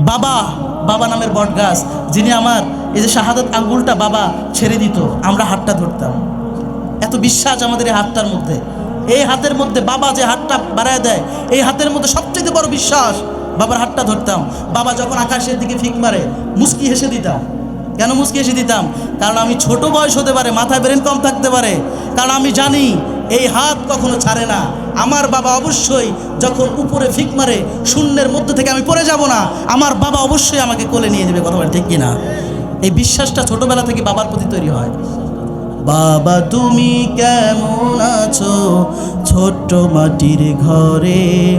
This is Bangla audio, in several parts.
বাবা বাবা নামের বট গাছ যিনি আমার এই যে শাহাদত আঙ্গুলটা বাবা ছেড়ে দিত, আমরা হাতটা ধরতাম। এত বিশ্বাস আমাদের এই হাতটার মধ্যে। এই হাতের মধ্যে বাবা যে হাতটা বাড়ায় দেয়, এই হাতের মধ্যে সবচেয়ে বড় বিশ্বাস, বাবার হাতটা ধরতাম। বাবা যখন আকাশের দিকে ফিক মারে, মুস্কি হেসে দিতাম। কেন মুস্কি হেসে দিতাম? কারণ আমি ছোট বয়স হতে পারে, মাথায় ব্রেন কম থাকতে পারে। কারণ আমি জানি এই হাত কখনো ছাড়ে না। আমার বাবা অবশ্যই যখন উপরে ফিক মারে, শূন্যের মধ্যে থেকে আমি পড়ে যাব না। আমার বাবা অবশ্যই আমাকে কোলে নিয়ে যাবে কথা ঠিক কিনা? এই বিশ্বাসটা ছোটবেলা থেকে বাবার প্রতি তৈরি হয়। বাবা, তুমি কেমন আছো? ছোট্ট মাটির ঘরে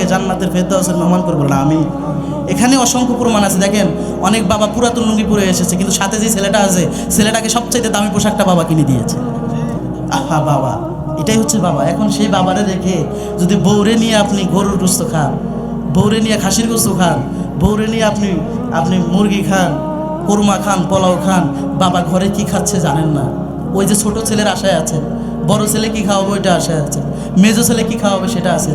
কবরটাকে জান্নাতের ফেরদাউসের মেহমান করব না, আমি। এখানে অসংখ্য প্রমাণ আছে, দেখেন। অনেক বাবা পুরাতন লুঙ্গি পরে এসেছে, কিন্তু সাথে যে ছেলেটা আছে, ছেলেটাকে সবচাইতে দামি পোশাকটা বাবা কিনে দিয়েছে। আহা বাবা, এটাই হচ্ছে বাবা। এখন সেই বাবারে রেখে যদি বৌরে নিয়ে আপনি গরুর গুস্ত খান বৌরে নিয়ে খাসির গোস্ত খান বৌরে নিয়ে আপনি আপনি মুরগি খান, কোরমা খান, পোলাও খান, বাবা ঘরে কি খাচ্ছে জানেন না। ওই যে ছোট ছেলের আশায় আছেন বড় ছেলে কি খাওয়াবে ওইটা আশায় আছে। মেজো ছেলে কি খাওয়াবে সেটা আছে।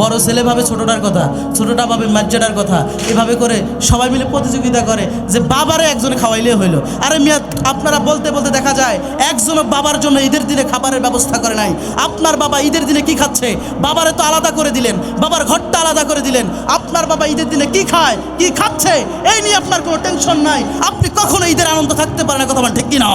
বড় ছেলে ভাবে ছোটটার কথা, ছোটটা ভাবে মাজ্জাটার কথা, এভাবে করে সবাই মিলে প্রতিযোগিতা করে যে বাবারে একজনে খাওয়াইলে হইল। আরে মিয়া, আপনারা বলতে বলতে দেখা যায়, একজনও বাবার জন্য ঈদের দিনে খাবারের ব্যবস্থা করে নাই। আপনার বাবা ঈদের দিনে কি খাচ্ছে? বাবারে তো আলাদা করে দিলেন, বাবার ঘরটা আলাদা করে দিলেন। আপনার বাবা ঈদের দিনে কি খায়, কি খাচ্ছে? এই নিয়ে আপনার কোনো টেনশন নাই। আপনি কখনো ঈদের আনন্দ থাকতে পারেন কথা বলেন, ঠিক কি না